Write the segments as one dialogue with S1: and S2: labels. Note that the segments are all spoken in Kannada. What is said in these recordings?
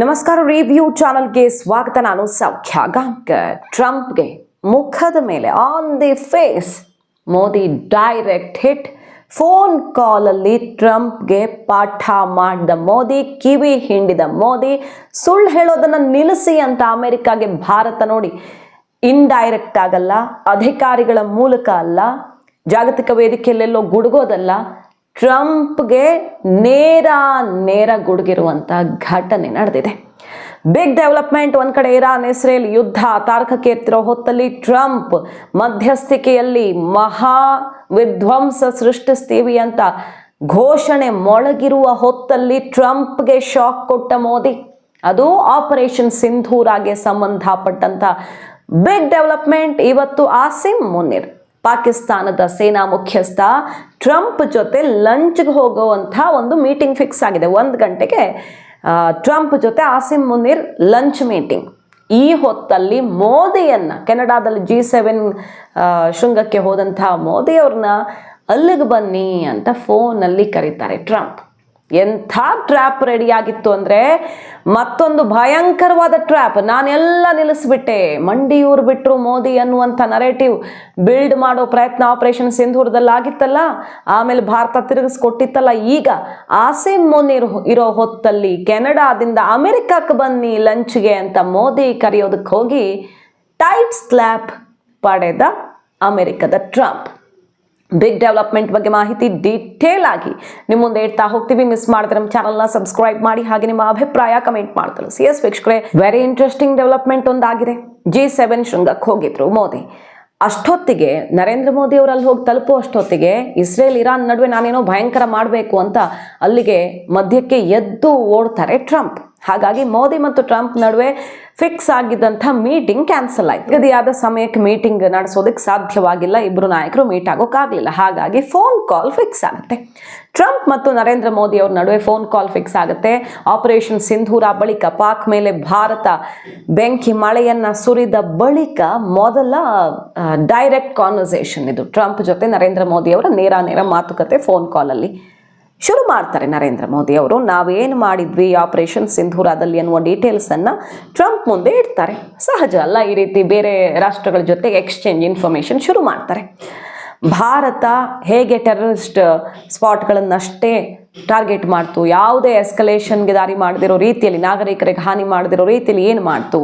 S1: ನಮಸ್ಕಾರ ರಿವ್ಯೂ ಚಾನಲ್ಗೆ ಸ್ವಾಗತ. ನಾನು ಸೌಖ್ಯ ಗಾಂಕರ್. ಟ್ರಂಪ್ಗೆ ಮುಖದ ಮೇಲೆ on the face Modi direct hit phone ಕಾಲಲ್ಲಿ ಟ್ರಂಪ್ಗೆ ಪಾಠ ಮಾಡಿದ ಮೋದಿ, ಕಿವಿ ಹಿಂಡಿದ ಮೋದಿ, ಸುಳ್ಳು ಹೇಳೋದನ್ನ ನಿಲ್ಲಿಸಿ ಅಂತ ಅಮೆರಿಕಾಗೆ ಭಾರತ ನೋಡಿ. ಇಂಡೈರೆಕ್ಟ್ ಆಗಲ್ಲ, ಅಧಿಕಾರಿಗಳ ಮೂಲಕ ಅಲ್ಲ, ಜಾಗತಿಕ ವೇದಿಕೆಯಲ್ಲೆಲ್ಲೋ ಗುಡುಗೋದಲ್ಲ ಟ್ರಂಪ್ಗೆ ನೇರ ನೇರ ಗುಡುಗಿರುವಂಥ ಘಟನೆ ನಡೆದಿದೆ. ಬಿಗ್ ಡೆವಲಪ್ಮೆಂಟ್ ಒಂದು ಕಡೆ ಇರಾನ್, ಇಸ್ರೇಲ್ ಯುದ್ಧ ತಾರಕಕ್ಕೆ ಎತ್ತಿರೋ ಹೊತ್ತಲ್ಲಿ ಟ್ರಂಪ್ ಮಧ್ಯಸ್ಥಿಕೆಯಲ್ಲಿ ಮಹಾ ವಿಧ್ವಂಸ ಸೃಷ್ಟಿಸ್ತೀವಿ ಅಂತ ಘೋಷಣೆ ಮೊಳಗಿರುವ ಹೊತ್ತಲ್ಲಿ ಟ್ರಂಪ್ಗೆ ಶಾಕ್ ಕೊಟ್ಟ ಮೋದಿ. ಅದು ಆಪರೇಷನ್ ಸಿಂಧೂರಾಗೆ ಸಂಬಂಧಪಟ್ಟಂತ ಬಿಗ್ ಡೆವಲಪ್ಮೆಂಟ್ ಇವತ್ತು ಆಸಿಮ್ ಮುನಿರ್. ಪಾಕಿಸ್ತಾನದ ಸೇನಾ ಮುಖ್ಯಸ್ಥ ಟ್ರಂಪ್ ಜೊತೆ ಲಂಚ್ಗೆ ಹೋಗುವಂಥ ಒಂದು ಮೀಟಿಂಗ್ ಫಿಕ್ಸ್ ಆಗಿದೆ. ಒಂದು ಗಂಟೆಗೆ ಟ್ರಂಪ್ ಜೊತೆ ಆಸಿಮ್ ಮುನೀರ್ ಲಂಚ್ ಮೀಟಿಂಗ್. ಈ ಹೊತ್ತಲ್ಲಿ ಮೋದಿಯನ್ನು, ಕೆನಡಾದಲ್ಲಿ ಜಿ ಸೆವೆನ್ ಶೃಂಗಕ್ಕೆ ಹೋದಂಥ ಮೋದಿಯವ್ರನ್ನ ಅಲ್ಲಿಗೆ ಬನ್ನಿ ಅಂತ ಫೋನಲ್ಲಿ ಕರೀತಾರೆ ಟ್ರಂಪ್. ಎಂಥ ಟ್ರ್ಯಾಪ್ ರೆಡಿ ಆಗಿತ್ತು ಅಂದರೆ ಮತ್ತೊಂದು ಭಯಂಕರವಾದ ಟ್ರ್ಯಾಪ್. ನಾನೆಲ್ಲ ನಿಲ್ಲಿಸ್ಬಿಟ್ಟೆ. ಮಂಡಿಯೂರು ಬಿಟ್ಟರು ಮೋದಿ ಅನ್ನುವಂಥ ನರೇಟಿವ್ ಬಿಲ್ಡ್ ಮಾಡೋ ಪ್ರಯತ್ನ ಆಪರೇಷನ್ ಸಿಂಧೂರದಲ್ಲಿ ಆಗಿತ್ತಲ್ಲ ಆಮೇಲೆ ಭಾರತ ತಿರುಗಿಸ್ಕೊಟ್ಟಿತ್ತಲ್ಲ? ಈಗ ಆಸೆ ಮುನಿರ್ ಇರೋ ಹೊತ್ತಲ್ಲಿ ಕೆನಡಾದಿಂದ ಅಮೆರಿಕಕ್ಕೆ ಬನ್ನಿ ಲಂಚ್ಗೆ ಅಂತ ಮೋದಿ ಕರೆಯೋದಕ್ಕೆ ಹೋಗಿ ಟೈಟ್ ಸ್ಲ್ಯಾಪ್ ಪಡೆದ ಅಮೆರಿಕದ ಟ್ರಂಪ್. ಬಿಗ್ ಡೆವಲಪ್ಮೆಂಟ್ ಬಗ್ಗೆ ಮಾಹಿತಿ ಡೀಟೇಲ್ ಆಗಿ ನಿಮ್ಮ ಮುಂದೆ ಇಡ್ತಾ ಹೋಗ್ತೀವಿ. ಮಿಸ್ ಮಾಡಿದ್ರೆ ನಮ್ಮ ಚಾನಲ್ನ ಸಬ್ಸ್ಕ್ರೈಬ್ ಮಾಡಿ ಹಾಗೆ ನಿಮ್ಮ ಅಭಿಪ್ರಾಯ ಕಮೆಂಟ್ ಮಾಡ್ತಾರೆ ಸಿ ಎಸ್ ವೀಕ್ಷಕರೇ ವೆರಿ ಇಂಟ್ರೆಸ್ಟಿಂಗ್ ಡೆವಲಪ್ಮೆಂಟ್ ಒಂದಾಗಿದೆ. ಜಿ ಸೆವೆನ್ ಶೃಂಗಕ್ಕೆ ಹೋಗಿದ್ರು ಮೋದಿ. ಅಷ್ಟೊತ್ತಿಗೆ ನರೇಂದ್ರ ಮೋದಿ ಅವರು ಅಲ್ಲಿ ಹೋಗಿ ತಲುಪೋ ಅಷ್ಟೊತ್ತಿಗೆ ಇಸ್ರೇಲ್, ಇರಾನ್ ನಡುವೆ ನಾನೇನೋ ಭಯಂಕರ ಮಾಡಬೇಕು ಅಂತ ಅಲ್ಲಿಗೆ ಮಧ್ಯಕ್ಕೆ ಎದ್ದು ಓಡ್ತಾರೆ ಟ್ರಂಪ್. ಹಾಗಾಗಿ ಮೋದಿ ಮತ್ತು ಟ್ರಂಪ್ ನಡುವೆ ಫಿಕ್ಸ್ ಆಗಿದ್ದಂಥ ಮೀಟಿಂಗ್ ಕ್ಯಾನ್ಸಲ್ ಆಯ್ತು. ನಿಗದಿಯಾದ ಸಮಯಕ್ಕೆ ಮೀಟಿಂಗ್ ನಡೆಸೋದಕ್ಕೆ ಸಾಧ್ಯವಾಗಿಲ್ಲ. ಇಬ್ಬರು ನಾಯಕರು ಮೀಟ್ ಆಗೋಕ್ಕಾಗಲಿಲ್ಲ. ಹಾಗಾಗಿ ಫೋನ್ ಕಾಲ್ ಫಿಕ್ಸ್ ಆಗುತ್ತೆ. ಟ್ರಂಪ್ ಮತ್ತು ನರೇಂದ್ರ ಮೋದಿ ಅವ್ರ ನಡುವೆ ಫೋನ್ ಕಾಲ್ ಫಿಕ್ಸ್ ಆಗುತ್ತೆ. ಆಪರೇಷನ್ ಸಿಂಧೂರ ಬಳಿಕ ಪಾಕ್ ಮೇಲೆ ಭಾರತ ಬೆಂಕಿ ಮಳೆಯನ್ನು ಸುರಿದ ಬಳಿಕ ಮೊದಲ ಡೈರೆಕ್ಟ್ ಕಾನ್ವರ್ಸೇಷನ್ ಇದು. ಟ್ರಂಪ್ ಜೊತೆ ನರೇಂದ್ರ ಮೋದಿ ಅವರ ನೇರ ನೇರ ಮಾತುಕತೆ ಫೋನ್ ಕಾಲಲ್ಲಿ ಶುರು ಮಾಡ್ತಾರೆ ನರೇಂದ್ರ ಮೋದಿ ಅವರು. ನಾವೇನು ಮಾಡಿದ್ವಿ ಆಪರೇಷನ್ ಸಿಂಧೂರಾದಲ್ಲಿ ಅನ್ನುವ ಡೀಟೇಲ್ಸನ್ನು ಟ್ರಂಪ್ ಮುಂದೆ ಇಡ್ತಾರೆ. ಸಹಜ ಅಲ್ಲ, ಈ ರೀತಿ ಬೇರೆ ರಾಷ್ಟ್ರಗಳ ಜೊತೆಗೆ ಎಕ್ಸ್ಚೇಂಜ್ ಇನ್ಫಾರ್ಮೇಷನ್ ಶುರು ಮಾಡ್ತಾರೆ. ಭಾರತ ಹೇಗೆ ಟೆರರಿಸ್ಟ್ ಸ್ಪಾಟ್ಗಳನ್ನಷ್ಟೇ ಟಾರ್ಗೆಟ್ ಮಾಡ್ತು, ಯಾವುದೇ ಎಸ್ಕಲೇಷನ್ಗೆ ದಾರಿ ಮಾಡದಿರೋ ರೀತಿಯಲ್ಲಿ, ನಾಗರಿಕರಿಗೆ ಹಾನಿ ಮಾಡದಿರೋ ರೀತಿಯಲ್ಲಿ ಏನು ಮಾಡ್ತು,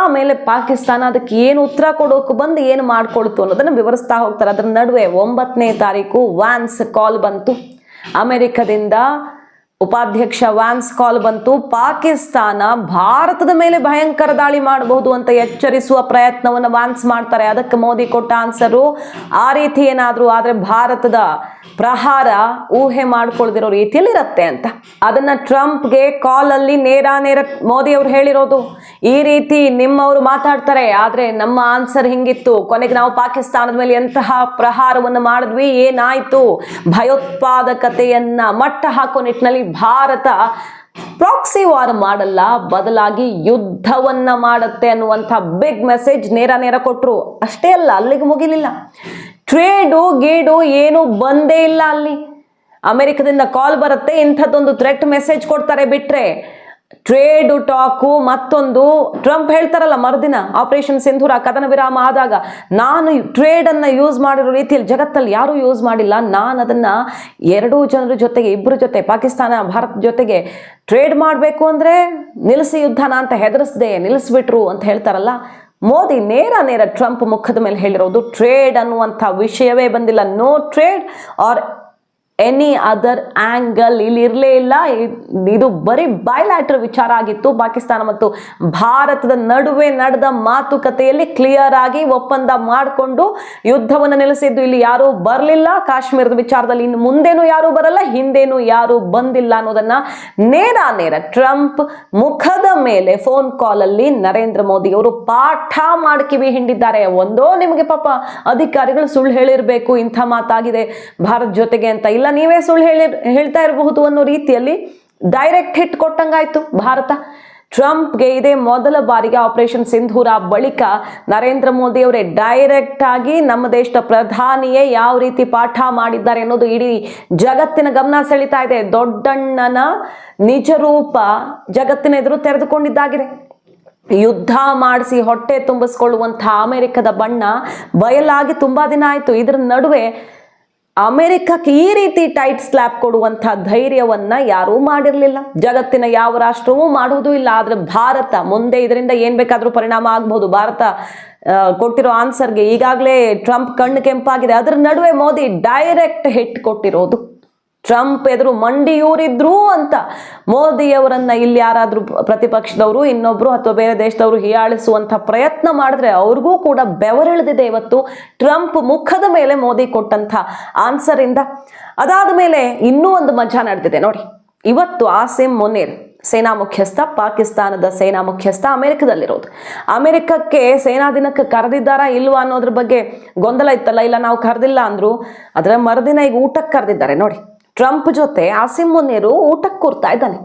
S1: ಆಮೇಲೆ ಪಾಕಿಸ್ತಾನ ಅದಕ್ಕೆ ಏನು ಉತ್ತರ ಕೊಡೋಕೆ ಬಂದು ಏನು ಮಾಡಿಕೊಳ್ತು ಅನ್ನೋದನ್ನು ವಿವರಿಸ್ತಾ ಹೋಗ್ತಾರೆ. ಅದರ ನಡುವೆ ಒಂಬತ್ತನೇ ತಾರೀಕು ವ್ಯಾನ್ಸ್ ಕಾಲ್ ಬಂತು. ಅಮೆರಿಕದಿಂದ ಉಪಾಧ್ಯಕ್ಷ ವ್ಯಾನ್ಸ್ ಕಾಲ್ ಬಂತು, ಪಾಕಿಸ್ತಾನ ಭಾರತದ ಮೇಲೆ ಭಯಂಕರ ದಾಳಿ ಮಾಡಬಹುದು ಅಂತ ಎಚ್ಚರಿಸುವ ಪ್ರಯತ್ನವನ್ನು ವ್ಯಾನ್ಸ್ ಮಾಡ್ತಾರೆ. ಅದಕ್ಕೆ ಮೋದಿ ಕೊಟ್ಟ ಆನ್ಸರು ಆ ರೀತಿ ಏನಾದರೂ ಆದರೆ ಭಾರತದ ಪ್ರಹಾರ ಊಹೆ ಮಾಡ್ಕೊಳ್ದಿರೋ ರೀತಿಯಲ್ಲಿ ಇರುತ್ತೆ ಅಂತ. ಅದನ್ನು ಟ್ರಂಪ್ಗೆ ಕಾಲಲ್ಲಿ ನೇರ ನೇರ ಮೋದಿ ಅವರು ಹೇಳಿರೋದು. ಈ ರೀತಿ ನಿಮ್ಮವರು ಮಾತಾಡ್ತಾರೆ, ಆದರೆ ನಮ್ಮ ಆನ್ಸರ್ ಹಿಂಗಿತ್ತು. ಕೊನೆಗೆ ನಾವು ಪಾಕಿಸ್ತಾನದ ಮೇಲೆ ಎಂತಹ ಪ್ರಹಾರವನ್ನು ಮಾಡಿದ್ವಿ, ಏನಾಯಿತು? ಭಯೋತ್ಪಾದಕತೆಯನ್ನು ಮಟ್ಟ ಹಾಕೋ ನಿಟ್ಟಿನಲ್ಲಿ ಭಾರತ ಪ್ರಾಕ್ಸಿ ವಾರ್ ಮಾಡಲ್ಲ, ಬದಲಾಗಿ ಯುದ್ಧವನ್ನ ಮಾಡುತ್ತೆ ಅನ್ನುವಂಥ ಬಿಗ್ ಮೆಸೇಜ್ ನೇರ ನೇರ ಕೊಟ್ಟರು ಅಷ್ಟೇ ಅಲ್ಲ, ಅಲ್ಲಿಗೆ ಮುಗಿಲಿಲ್ಲ. ಟ್ರೇಡು ಗೀಡು ಏನು ಬಂದೇ ಇಲ್ಲ ಅಲ್ಲಿ. ಅಮೆರಿಕದಿಂದ ಕಾಲ್ ಬರುತ್ತೆ, ಇಂಥದ್ದೊಂದು ಥ್ರೆಟ್ ಮೆಸೇಜ್ ಕೊಡ್ತಾರೆ ಬಿಟ್ರೆ. ಟ್ರೇಡ್ ಟಾಕು ಮತ್ತೊಂದು. ಟ್ರಂಪ್ ಹೇಳ್ತಾರಲ್ಲ ಮರುದಿನ ಆಪರೇಷನ್ ಸಿಂಧೂರ ಕದನ ವಿರಾಮ ಆದಾಗ, ನಾನು ಟ್ರೇಡ್ ಅನ್ನ ಯೂಸ್ ಮಾಡಿರೋ ರೀತಿಯಲ್ಲಿ ಜಗತ್ತಲ್ಲಿ ಯಾರೂ ಯೂಸ್ ಮಾಡಿಲ್ಲ. ನಾನು ಅದನ್ನ ಎರಡೂ ಜನರ ಜೊತೆಗೆ ಇಬ್ಬರ ಜೊತೆ, ಪಾಕಿಸ್ತಾನ, ಭಾರತ ಜೊತೆಗೆ ಟ್ರೇಡ್ ಮಾಡಬೇಕು ಅಂದ್ರೆ ನಿಲ್ಲಿಸಿ ಯುದ್ಧನ ಅಂತ ಹೆದರಿಸ್ದೆ ನಿಲ್ಲಿಸ್ಬಿಟ್ರು ಅಂತ ಹೇಳ್ತಾರಲ್ಲ. ಮೋದಿ ನೇರ ನೇರ ಟ್ರಂಪ್ ಮುಖದ ಮೇಲೆ ಹೇಳಿರೋದು ಟ್ರೇಡ್ ಅನ್ನುವಂಥ ವಿಷಯವೇ ಬಂದಿಲ್ಲ. No trade or any other angle ಇಲ್ಲಿ ಇರಲೇ ಇಲ್ಲ. ಇದು ಬರೀ ಬಯಲಾಟ್ರ ವಿಚಾರ ಆಗಿತ್ತು. ಪಾಕಿಸ್ತಾನ ಮತ್ತು ಭಾರತದ ನಡುವೆ ನಡೆದ ಮಾತುಕತೆಯಲ್ಲಿ ಕ್ಲಿಯರ್ ಆಗಿ ಒಪ್ಪಂದ ಮಾಡಿಕೊಂಡು ಯುದ್ಧವನ್ನು ನೆಲೆಸಿದ್ದು ಇಲ್ಲಿ ಯಾರೂ ಬರಲಿಲ್ಲ. ಕಾಶ್ಮೀರದ ವಿಚಾರದಲ್ಲಿ ಇನ್ನು ಮುಂದೇನು ಯಾರೂ ಬರಲ್ಲ. ಹಿಂದೇನು ಯಾರೂ ಬಂದಿಲ್ಲ ಅನ್ನೋದನ್ನ ನೇರ ನೇರ ಟ್ರಂಪ್ ಮುಖದ ಮೇಲೆ ಫೋನ್ ಕಾಲಲ್ಲಿ ನರೇಂದ್ರ ಮೋದಿ ಅವರು ಪಾಠ ಮಾಡಿ ಕಿವಿ ಹಿಂಡಿದ್ದಾರೆ. ಒಂದೋ ನಿಮಗೆ ಪಾಪ ಅಧಿಕಾರಿಗಳು ಸುಳ್ಳು ಹೇಳಿರಬೇಕು. ಇಂಥ ಮಾತಾಗಿದೆ. ಭಾರತ್ ಜೊತೆಗೆ ಅಂತ ಇಲ್ಲ. ನೀವೇ ಸುಳ್ಳು ಹೇಳಿ ಹೇಳ್ತಾ ಇರಬಹುದು ಅನ್ನೋ ರೀತಿಯಲ್ಲಿ ಡೈರೆಕ್ಟ್ ಹಿಟ್ ಕೊಟ್ಟಂಗಾಯ್ತು ಭಾರತ. ಟ್ರಂಪ್ಗೆ ಇದೇ ಮೊದಲ ಬಾರಿಗೆ ಆಪರೇಷನ್ ಸಿಂಧೂರ ಬಳಿಕ ನರೇಂದ್ರ ಮೋದಿ ಅವರೇ ಡೈರೆಕ್ಟ್ ಆಗಿ ನಮ್ಮ ದೇಶದ ಪ್ರಧಾನಿಯೇ ಯಾವ ರೀತಿ ಪಾಠ ಮಾಡಿದ್ದಾರೆ ಅನ್ನೋದು ಇಡೀ ಜಗತ್ತಿನ ಗಮನ ಸೆಳೀತಾ ಇದೆ. ದೊಡ್ಡಣ್ಣನ ನಿಜರೂಪ ಜಗತ್ತಿನ ಎದುರು ತೆರೆದುಕೊಂಡಿದ್ದಾಗಿದೆ. ಯುದ್ಧ ಮಾಡಿಸಿ ಹೊಟ್ಟೆ ತುಂಬಿಸ್ಕೊಳ್ಳುವಂತಹ ಅಮೆರಿಕದ ಬಣ್ಣ ಬಯಲಾಗಿ ತುಂಬಾ ದಿನ ಆಯಿತು. ಇದರ ನಡುವೆ ಅಮೆರಿಕಕ್ಕೆ ಈ ರೀತಿ ಟೈಟ್ ಸ್ಲ್ಯಾಪ್ ಕೊಡುವಂಥ ಧೈರ್ಯವನ್ನ ಯಾರೂ ಮಾಡಿರಲಿಲ್ಲ. ಜಗತ್ತಿನ ಯಾವ ರಾಷ್ಟ್ರವೂ ಮಾಡುವುದೂ ಇಲ್ಲ. ಆದರೆ ಭಾರತ ಮುಂದೆ ಇದರಿಂದ ಏನ್ ಬೇಕಾದರೂ ಪರಿಣಾಮ ಆಗ್ಬಹುದು ಭಾರತ ಕೊಟ್ಟಿರೋ ಆನ್ಸರ್ಗೆ ಈಗಾಗಲೇ ಟ್ರಂಪ್ ಕಣ್ಣು ಕೆಂಪಾಗಿದೆ. ಅದರ ನಡುವೆ ಮೋದಿ ಡೈರೆಕ್ಟ್ ಹಿಟ್ ಕೊಟ್ಟಿರೋದು. ಟ್ರಂಪ್ ಎದುರು ಮಂಡಿಯೂರಿದ್ರು ಅಂತ ಮೋದಿಯವರನ್ನ ಇಲ್ಲಿ ಯಾರಾದ್ರೂ ಪ್ರತಿಪಕ್ಷದವರು, ಇನ್ನೊಬ್ರು ಅಥವಾ ಬೇರೆ ದೇಶದವರು ಹೀಯಾಳಿಸುವಂತ ಪ್ರಯತ್ನ ಮಾಡಿದ್ರೆ ಅವ್ರಿಗೂ ಕೂಡ ಬೆವರಿಳಿದಿದೆ ಇವತ್ತು ಟ್ರಂಪ್ ಮುಖದ ಮೇಲೆ ಮೋದಿ ಕೊಟ್ಟಂತ ಆನ್ಸರ್ ಇಂದ. ಅದಾದ ಮೇಲೆ ಇನ್ನೂ ಒಂದು ಮಜಾ ನಡೆದಿದೆ ನೋಡಿ. ಇವತ್ತು ಆಸಿಮ್ ಮುನೀರ್, ಸೇನಾ ಮುಖ್ಯಸ್ಥ, ಪಾಕಿಸ್ತಾನದ ಸೇನಾ ಮುಖ್ಯಸ್ಥ ಅಮೆರಿಕದಲ್ಲಿರೋದು. ಅಮೆರಿಕಕ್ಕೆ ಸೇನಾ ದಿನಕ್ಕೆ ಕರೆದಿದ್ದಾರಾ ಇಲ್ವಾ ಅನ್ನೋದ್ರ ಬಗ್ಗೆ ಗೊಂದಲ ಇತ್ತಲ್ಲ, ಇಲ್ಲ ನಾವು ಕರೆದಿಲ್ಲ ಅಂದ್ರು. ಅದರ ಮರುದಿನ ಈಗ ಊಟಕ್ಕೆ ಕರೆದಿದ್ದಾರೆ ನೋಡಿ. ಟ್ರಂಪ್ ಜೊತೆ ಆಸಿಮ್ ಊಟಕ್ಕೆ ಕೂರ್ತಾ ಇದ್ದಾನೆ.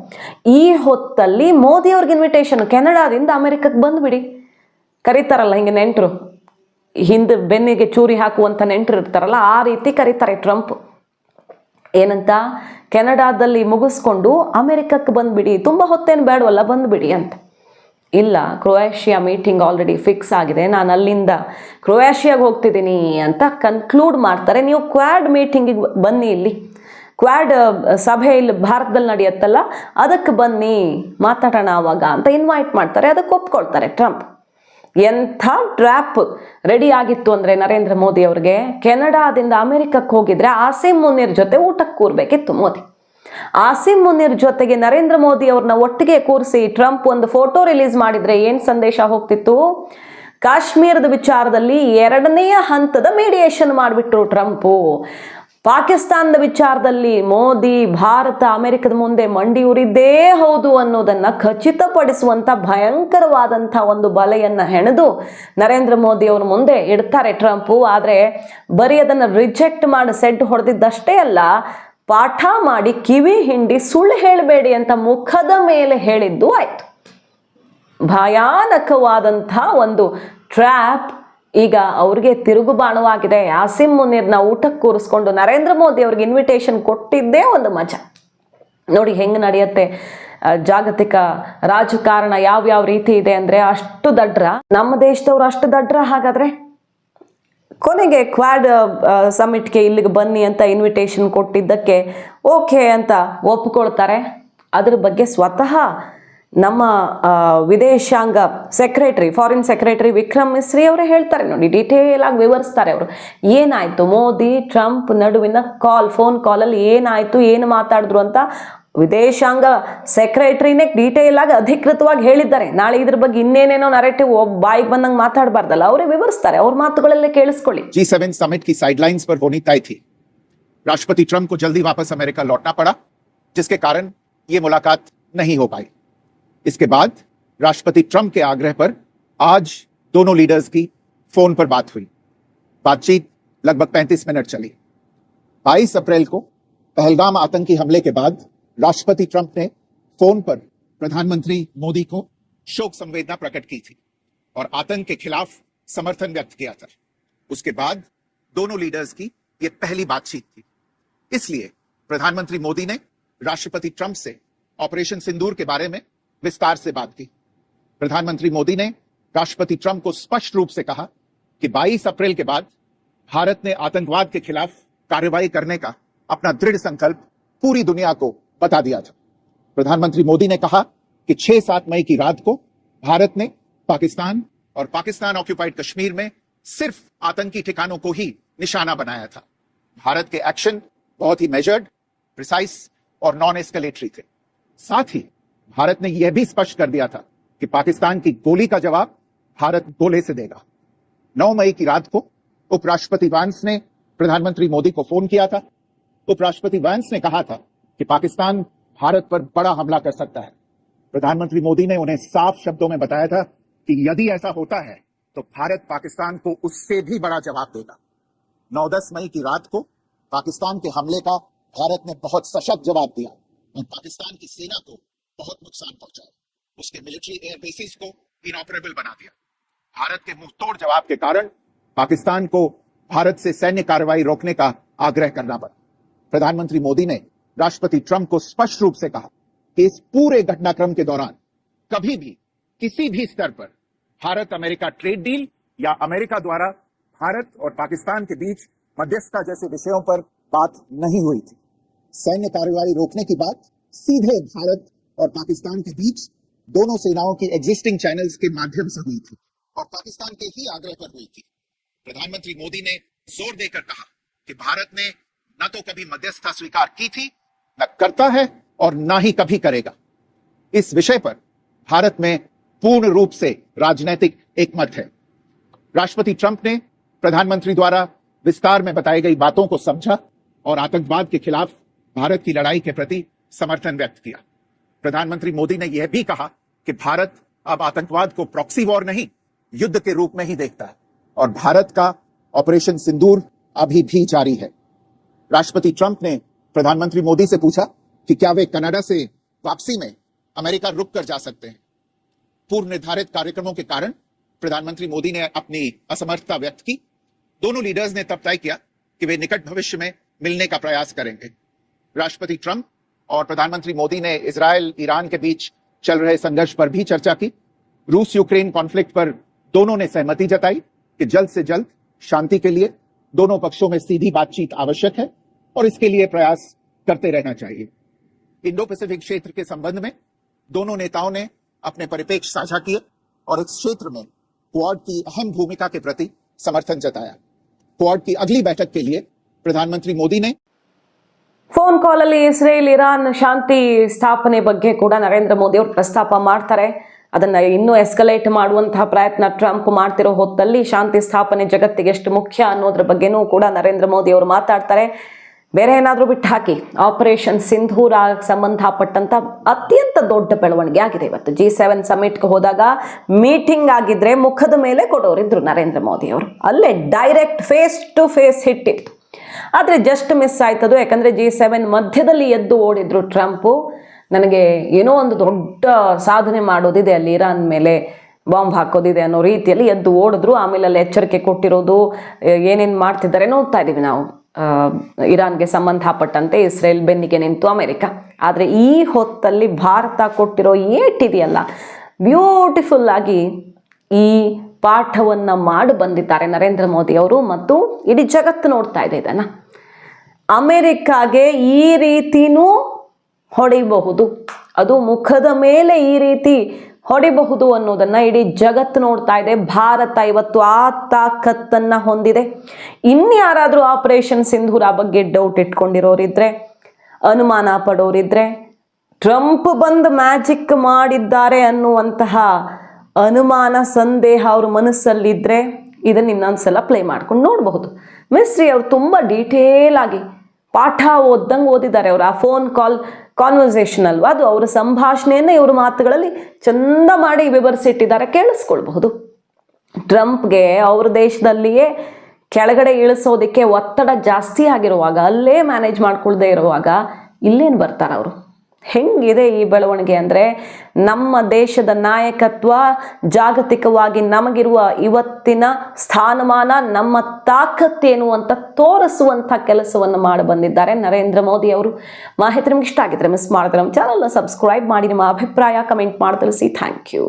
S1: ಈ ಹೊತ್ತಲ್ಲಿ ಮೋದಿ ಅವ್ರಿಗೆ ಇನ್ವಿಟೇಷನ್ ಕೆನಡಾದಿಂದ ಅಮೆರಿಕಕ್ಕೆ ಬಂದುಬಿಡಿ. ಕರೀತಾರಲ್ಲ ಹಿಂಗೆ ನೆಂಟರು. ಹಿಂದೆ ಬೆನ್ನಿಗೆ ಚೂರಿ ಹಾಕುವಂಥ ನೆಂಟರು ಇರ್ತಾರಲ್ಲ, ಆ ರೀತಿ ಕರೀತಾರೆ ಟ್ರಂಪ್. ಏನಂತ? ಕೆನಡಾದಲ್ಲಿ ಮುಗಿಸ್ಕೊಂಡು ಅಮೆರಿಕಕ್ಕೆ ಬಂದುಬಿಡಿ. ತುಂಬ ಹೊತ್ತೇನು ಬೇಡವಲ್ಲ ಬಂದುಬಿಡಿ ಅಂತ. ಇಲ್ಲ, ಕ್ರೊಯೇಷಿಯಾ ಮೀಟಿಂಗ್ ಆಲ್ರೆಡಿ ಫಿಕ್ಸ್ ಆಗಿದೆ. ನಾನು ಅಲ್ಲಿಂದ ಕ್ರೊಯೇಷಿಯಾಗೆ ಹೋಗ್ತಿದ್ದೀನಿ ಅಂತ ಕನ್ಕ್ಲೂಡ್ ಮಾಡ್ತಾರೆ. ನೀವು ಕ್ವಾಡ್ ಮೀಟಿಂಗಿಗೆ ಬನ್ನಿ ಇಲ್ಲಿ. ಕ್ವಾಡ್ ಸಭೆ ಇಲ್ಲಿ ಭಾರತದಲ್ಲಿ ನಡೆಯುತ್ತಲ್ಲ, ಅದಕ್ಕೆ ಬನ್ನಿ ಮಾತಾಡೋಣ ಅವಾಗ ಅಂತ ಇನ್ವೈಟ್ ಮಾಡ್ತಾರೆ, ಅದಕ್ಕೆ ಒಪ್ಕೊಳ್ತಾರೆ ಟ್ರಂಪ್. ಎಂಥ ಟ್ರ್ಯಾಪ್ ರೆಡಿ ಆಗಿತ್ತು ಅಂದರೆ ನರೇಂದ್ರ ಮೋದಿ ಅವ್ರಿಗೆ. ಕೆನಡಾದಿಂದ ಅಮೆರಿಕಕ್ಕೆ ಹೋಗಿದ್ರೆ ಆಸಿಮ್ ಮುನೀರ್ ಜೊತೆ ಊಟಕ್ಕೆ ಕೂರ್ಬೇಕಿತ್ತು ಮೋದಿ. ಆಸಿಮ್ ಮುನೀರ್ ಜೊತೆಗೆ ನರೇಂದ್ರ ಮೋದಿ ಅವ್ರನ್ನ ಒಟ್ಟಿಗೆ ಕೂರಿಸಿ ಟ್ರಂಪ್ ಒಂದು ಫೋಟೋ ರಿಲೀಸ್ ಮಾಡಿದ್ರೆ ಏನು ಸಂದೇಶ ಹೋಗ್ತಿತ್ತು? ಕಾಶ್ಮೀರದ ವಿಚಾರದಲ್ಲಿ ಎರಡನೆಯ ಹಂತದ ಮೀಡಿಯೇಷನ್ ಮಾಡಿಬಿಟ್ರು ಟ್ರಂಪು. ಪಾಕಿಸ್ತಾನದ ವಿಚಾರದಲ್ಲಿ ಮೋದಿ ಭಾರತ ಅಮೆರಿಕದ ಮುಂದೆ ಮಂಡಿಯೂರಿದ್ದೇ ಹೌದು ಅನ್ನೋದನ್ನು ಖಚಿತಪಡಿಸುವಂಥ ಭಯಂಕರವಾದಂಥ ಒಂದು ಬಲೆಯನ್ನು ಹೆಣೆದು ನರೇಂದ್ರ ಮೋದಿ ಅವರ ಮುಂದೆ ಇಡ್ತಾರೆ ಟ್ರಂಪು. ಆದರೆ ಬರೀ ಅದನ್ನು ರಿಜೆಕ್ಟ್ ಮಾಡಿ ಸೆಡ್ ಹೊಡೆದಿದ್ದಷ್ಟೇ ಅಲ್ಲ, ಪಾಠ ಮಾಡಿ ಕಿವಿ ಹಿಂಡಿ ಸುಳ್ಳು ಹೇಳಬೇಡಿ ಅಂತ ಮುಖದ ಮೇಲೆ ಹೇಳಿದ್ದು ಆಯಿತು. ಭಯಾನಕವಾದಂಥ ಒಂದು ಟ್ರ್ಯಾಪ್ ಈಗ ಅವ್ರಿಗೆ ತಿರುಗುಬಾಣವಾಗಿದೆ ಆಸಿಮ್ ಮುನೀರ್ನ ಊಟಕ್ಕೆ ಕೂರಿಸ್ಕೊಂಡು ನರೇಂದ್ರ ಮೋದಿ ಅವ್ರಿಗೆ ಇನ್ವಿಟೇಷನ್ ಕೊಟ್ಟಿದ್ದೇ ಒಂದು ಮಜಾ. ನೋಡಿ ಹೆಂಗೆ ನಡೆಯುತ್ತೆ. ಜಾಗತಿಕ ರಾಜಕಾರಣ ಯಾವ್ಯಾವ ರೀತಿ ಇದೆ ಅಂದರೆ ಅಷ್ಟು ದಡ್ರ. ನಮ್ಮ ದೇಶದವ್ರು ಅಷ್ಟು ದಡ್ರ ಹಾಗಾದ್ರೆ? ಕೊನೆಗೆ ಕ್ವಾಡ್ ಸಮಿಟ್ಗೆ ಇಲ್ಲಿಗೆ ಬನ್ನಿ ಅಂತ ಇನ್ವಿಟೇಷನ್ ಕೊಟ್ಟಿದ್ದಕ್ಕೆ ಓಕೆ ಅಂತ ಒಪ್ಕೊಳ್ತಾರೆ. ಅದ್ರ ಬಗ್ಗೆ ಸ್ವತಃ ನಮ್ಮ ಆ, ವಿದೇಶಾಂಗ secretary foreign secretary Vikram Misri ಅವರೇ ಹೇಳ್ತಾರೆ ನೋಡಿ ಡೀಟೇಲ್ ಆಗಿ ವಿವರಿಸ್ತಾರೆ ಅವರು ಏನಾಯ್ತು ಮೋದಿ ಟ್ರಂಪ್ ನಡುವಿನ ಕಾಲ್ ಫೋನ್ ಕಾಲಲ್ಲಿ ಏನಾಯ್ತು ಏನು ಮಾತಾಡಿದ್ರು ಅಂತ ವಿದೇಶಾಂಗ ಸೆಕ್ರೆಟರಿನೇ ಡೀಟೇಲ್ ಆಗಿ ಅಧಿಕೃತವಾಗಿ ಹೇಳಿದ್ದಾರೆ ನಾಳೆ ಇದ್ರ ಬಗ್ಗೆ ಇನ್ನೇನೇನೋ ನರೇಟಿವ್ ಬಾಯಿಗೆ ಬಂದಂಗೆ ಮಾತಾಡಬಾರ್ದಲ್ಲ ಅವರೇ ವಿವರಿಸ್ತಾರೆ ಅವ್ರ ಮಾತುಗಳಲ್ಲೇ ಕೇಳಿಸ್ಕೊಳ್ಳಿ
S2: जी सेवन समिट की साइडलाइंस पर होनी तय थी राष्ट्रपति ट्रंप को जल्दी वापस अमेरिका लौटना पड़ा जिसके कारण ये मुलाकात नहीं हो पाई इसके बाद राष्ट्रपति ट्रंप के आग्रह पर आज दोनों लीडर्स की फ़ोन पर बात हुई। बातचीत लगभग 35 मिनट चली। 22 अप्रैल को पहलगाम आतंकी हमले के बाद राष्ट्रपति ट्रंप ने फ़ोन पर प्रधानमंत्री मोदी को शोक संवेदना प्रकट की थी और आतंक के खिलाफ समर्थन व्यक्त किया था। उसके बाद दोनों लीडर्स की यह पहली बातचीत थी। इसलिए प्रधानमंत्री मोदी ने राष्ट्रपति ट्रंप से ऑपरेशन सिंदूर के बारे में विस्तार से बात की। प्रधानमंत्री मोदी ने राष्ट्रपति ट्रंप को स्पष्ट रूप से कहा कि 22 अप्रैल के बाद भारत ने आतंकवाद के खिलाफ कार्रवाई करने का अपना दृढ़ संकल्प पूरी दुनिया को बता दिया था। प्रधानमंत्री मोदी ने कहा कि 6-7 मई की रात को भारत ने पाकिस्तान और पाकिस्तान ऑक्यूपाइड कश्मीर में सिर्फ़ आतंकी ठिकानों को ही निशाना बनाया था। भारत के एक्शन बहुत ही मेजर्ड प्रिसाइस और नॉन एस्केलेटरी थे। साथ ही भारत ने यह भी स्पष्ट कर दिया था कि पाकिस्तान की गोली का जवाब भारत गोले से देगा। 9 मई की रात को उपराष्ट्रपति वांस ने प्रधानमंत्री मोदी को फ़ोन किया था। उपराष्ट्रपति वांस ने कहा था कि पाकिस्तान भारत पर बड़ा हमला कर सकता है। प्रधानमंत्री मोदी ने उन्हें साफ़ शब्दों में बताया था कि यदि ऐसा होता है तो भारत पाकिस्तान को उससे भी बड़ा जवाब देगा। 9-10 मई की रात को पाकिस्तान के हमले का भारत ने बहुत सशक्त जवाब दिया। और पाकिस्तान की सेना को बहुत नुकसान पहुँचाया उसके मिलिट्री एयर बेसिस को इनऑपरेबल बना दिया। भारत के मुँह तोड़ जवाब के कारण पाकिस्तान को भारत से सैन्य कार्रवाई रोकने का आग्रह करना पड़ा। प्रधानमंत्री मोदी ने राष्ट्रपति ट्रंप को स्पष्ट रूप से कहा कि इस पूरे घटनाक्रम के दौरान कभी भी, किसी भी स्तर पर भारत अमेरिका ट्रेड डील या अमेरिका द्वारा भारत और पाकिस्तान के बीच मध्यस्थता जैसे विषयों पर बात नहीं हुई थी। सैन्य कार्रवाई रोकने की बात सीधे भारत और पाकिस्तान के बीच दोनों सेनाओं की एग्जिस्टिंग चैनल्स के माध्यम से हुई थी और पाकिस्तान के ही आग्रह पर हुई थी। प्रधानमंत्री मोदी ने ज़ोर देकर कहा कि भारत ने न तो कभी मध्यस्थता स्वीकार की थी, न करता है और न ही कभी करेगा। इस विषय पर भारत में पूर्ण रूप से राजनीतिक एकमत है। राष्ट्रपति ट्रंप ने प्रधानमंत्री द्वारा विस्तार में बताई गई बातों को समझा और आतंकवाद के खिलाफ भारत की लड़ाई के प्रति समर्थन व्यक्त किया। प्रधानमंत्री मोदी ने यह भी कहा कि भारत अब आतंकवाद को प्रॉक्सी वॉर नहीं, युद्ध के रूप में ही देखता है। और भारत का ऑपरेशन सिंदूर अभी भी जारी है। राष्ट्रपति ट्रंप ने प्रधानमंत्री मोदी से पूछा कि क्या वे कनाडा से वापसी में अमेरिका रुक कर जा सकते हैं? पूर्व निर्धारित कार्यक्रमों के कारण प्रधानमंत्री मोदी ने अपनी असमर्थता व्यक्त की। दोनों लीडर्स ने तब तय किया कि वे निकट भविष्य में मिलने का प्रयास करेंगे। राष्ट्रपति ट्रंप और प्रधानमंत्री मोदी ने इसराइल ईरान के बीच चल रहे संघर्ष पर भी चर्चा की। रूस यूक्रेन कॉन्फ्लिक्ट पर दोनों ने सहमति जताई कि जल्द से जल्द शांति के लिए दोनों पक्षों में सीधी बातचीत आवश्यक है और इसके लिए प्रयास करते रहना चाहिए। इंडो पैसिफिक क्षेत्र के संबंध में दोनों नेताओं ने अपने परिप्रेक्ष्य साझा किए और इस क्षेत्र में क्वाड की अहम भूमिका के प्रति समर्थन जताया। क्वाड की अगली बैठक के लिए प्रधानमंत्री मोदी ने
S1: ಫೋನ್ ಕಾಲಲ್ಲಿ ಇಸ್ರೇಲ್, ಇರಾನ್ ಶಾಂತಿ ಸ್ಥಾಪನೆ ಬಗ್ಗೆ ಕೂಡ ನರೇಂದ್ರ ಮೋದಿ ಅವರು ಪ್ರಸ್ತಾಪ ಮಾಡ್ತಾರೆ. ಅದನ್ನ ಇನ್ನೂ ಎಸ್ಕಲೇಟ್ ಮಾಡುವಂತಹ ಪ್ರಯತ್ನ ಟ್ರಂಪ್ ಮಾಡ್ತಿರೋ ಹೊತ್ತಲ್ಲಿ ಶಾಂತಿ ಸ್ಥಾಪನೆ ಜಗತ್ತಿಗೆ ಎಷ್ಟು ಮುಖ್ಯ ಅನ್ನೋದ್ರ ಬಗ್ಗೆನೂ ಕೂಡ ನರೇಂದ್ರ ಮೋದಿ ಅವರು ಮಾತಾಡ್ತಾರೆ. ಬೇರೆ ಏನಾದರೂ ಬಿಟ್ಟು ಹಾಕಿ ಆಪರೇಷನ್ ಸಿಂಧೂರ ಸಂಬಂಧಪಟ್ಟಂಥ ಅತ್ಯಂತ ದೊಡ್ಡ ಬೆಳವಣಿಗೆ ಆಗಿದೆ ಇವತ್ತು. ಜಿ ಸೆವೆನ್ ಸಮಿಟ್ಗೆ ಹೋದಾಗ ಮೀಟಿಂಗ್ ಆಗಿದ್ರೆ ಮುಖದ ಮೇಲೆ ಕೊಡೋರಿದ್ರು ನರೇಂದ್ರ ಮೋದಿ ಅವರು. ಅಲ್ಲೇ direct face to face hit ಇತ್ತು. ಆದರೆ ಜಸ್ಟ್ ಮಿಸ್ ಆಯ್ತದು, ಯಾಕಂದರೆ ಜಿ ಸೆವೆನ್ ಮಧ್ಯದಲ್ಲಿ ಎದ್ದು ಓಡಿದ್ರು ಟ್ರಂಪು ನನಗೆ ಏನೋ ಒಂದು ದೊಡ್ಡ ಸಾಧನೆ ಮಾಡೋದಿದೆ ಅಲ್ಲಿ ಇರಾನ್ ಮೇಲೆ ಬಾಂಬ್ ಹಾಕೋದಿದೆ ಅನ್ನೋ ರೀತಿಯಲ್ಲಿ ಎದ್ದು ಓಡಿದ್ರು, ಆಮೇಲೆ ಅಲ್ಲಿ ಎಚ್ಚರಿಕೆ ಕೊಟ್ಟಿರೋದು ಏನೇನು ಮಾಡ್ತಿದ್ದಾರೆ ನೋಡ್ತಾ ಇದ್ದೀವಿ ನಾವು. ಇರಾನ್ಗೆ ಸಂಬಂಧಪಟ್ಟಂತೆ ಇಸ್ರೇಲ್ ಬೆನ್ನಿಗೆ ನಿಂತು ಅಮೆರಿಕ. ಆದರೆ ಈ ಹೊತ್ತಲ್ಲಿ ಭಾರತ ಕೊಟ್ಟಿರೋ ಏಟಿದೆಯಲ್ಲ ಬ್ಯೂಟಿಫುಲ್ ಆಗಿ ಈ ಪಾಠವನ್ನು ಮಾಡಿ ಬಂದಿದ್ದಾರೆ ನರೇಂದ್ರ ಮೋದಿ ಅವರು ಮತ್ತು ಇಡೀ ಜಗತ್ತು ನೋಡ್ತಾ ಇದೆ ಇದನ್ನು. ಅಮೆರಿಕಾಗೆ ಈ ರೀತಿನೂ ಹೊಡಿಬಹುದು. ಅದು ಮುಖದ ಮೇಲೆ ಈ ರೀತಿ ಹೊಡಿಬಹುದು ಅನ್ನೋದನ್ನು ಇಡೀ ಜಗತ್ತು ನೋಡ್ತಾ ಇದೆ. ಭಾರತ ಇವತ್ತು ಆ ತಾಕತ್ತನ್ನು ಹೊಂದಿದೆ. ಇನ್ಯಾರಾದರೂ ಆಪರೇಷನ್ ಸಿಂಧೂರ ಬಗ್ಗೆ ಡೌಟ್ ಇಟ್ಕೊಂಡಿರೋರಿದ್ರೆ, ಅನುಮಾನ ಪಡೋರಿದ್ರೆ, ಟ್ರಂಪ್ ಬಂದು ಮ್ಯಾಜಿಕ್ ಮಾಡಿದ್ದಾರೆ ಅನ್ನುವಂತಹ ಅನುಮಾನ, ಸಂದೇಹ ಅವ್ರ ಮನಸ್ಸಲ್ಲಿದ್ದರೆ ಇದನ್ನು ಇನ್ನೊಂದ್ಸಲ ಪ್ಲೇ ಮಾಡ್ಕೊಂಡು ನೋಡಬಹುದು. ಮಿಸ್ರಿ ಅವ್ರು ತುಂಬ ಡೀಟೇಲ್ ಆಗಿ ಪಾಠ ಓದ್ದಂಗೆ ಓದಿದ್ದಾರೆ ಅವರು. ಆ ಫೋನ್ ಕಾಲ್ ಕಾನ್ವರ್ಸೇಷನ್ ಅಲ್ವಾ? ಅದು ಅವರ ಸಂಭಾಷಣೆಯನ್ನು ಇವ್ರ ಮಾತುಗಳಲ್ಲಿ ಚಂದ ಮಾಡಿ ವಿವರಿಸಿಟ್ಟಿದ್ದಾರೆ ಕೇಳಿಸ್ಕೊಳ್ಬಹುದು. ಟ್ರಂಪ್ಗೆ ಅವ್ರ ದೇಶದಲ್ಲಿಯೇ ಕೆಳಗಡೆ ಇಳಿಸೋದಕ್ಕೆ ಒತ್ತಡ ಜಾಸ್ತಿ ಆಗಿರುವಾಗ, ಅಲ್ಲೇ ಮ್ಯಾನೇಜ್ ಮಾಡ್ಕೊಳ್ದೇ ಇರುವಾಗ, ಇಲ್ಲೇನು ಬರ್ತಾರೆ ಅವರು? ಹೆಂಗಿದೆ ಈ ಬೆಳವಣಿಗೆ ಅಂದರೆ ನಮ್ಮ ದೇಶದ ನಾಯಕತ್ವ ಜಾಗತಿಕವಾಗಿ ನಮಗಿರುವ ಇವತ್ತಿನ ಸ್ಥಾನಮಾನ, ನಮ್ಮ ತಾಕತ್ತೇನು ಅಂತ ತೋರಿಸುವಂಥ ಕೆಲಸವನ್ನು ಮಾಡಿ ಬಂದಿದ್ದಾರೆ ನರೇಂದ್ರ ಮೋದಿ ಅವರು. ಮಾಹಿತಿ ನಿಮ್ಗೆ ಇಷ್ಟ ಆಗಿದ್ರೆ ಮಿಸ್ ಮಾಡಿದ್ರೆ ನಮ್ಮ ಚಾನಲ್ನ ಸಬ್ಸ್ಕ್ರೈಬ್ ಮಾಡಿ, ನಿಮ್ಮ ಅಭಿಪ್ರಾಯ ಕಮೆಂಟ್ ಮಾಡಿ ತಿಳಿಸಿ. Thank you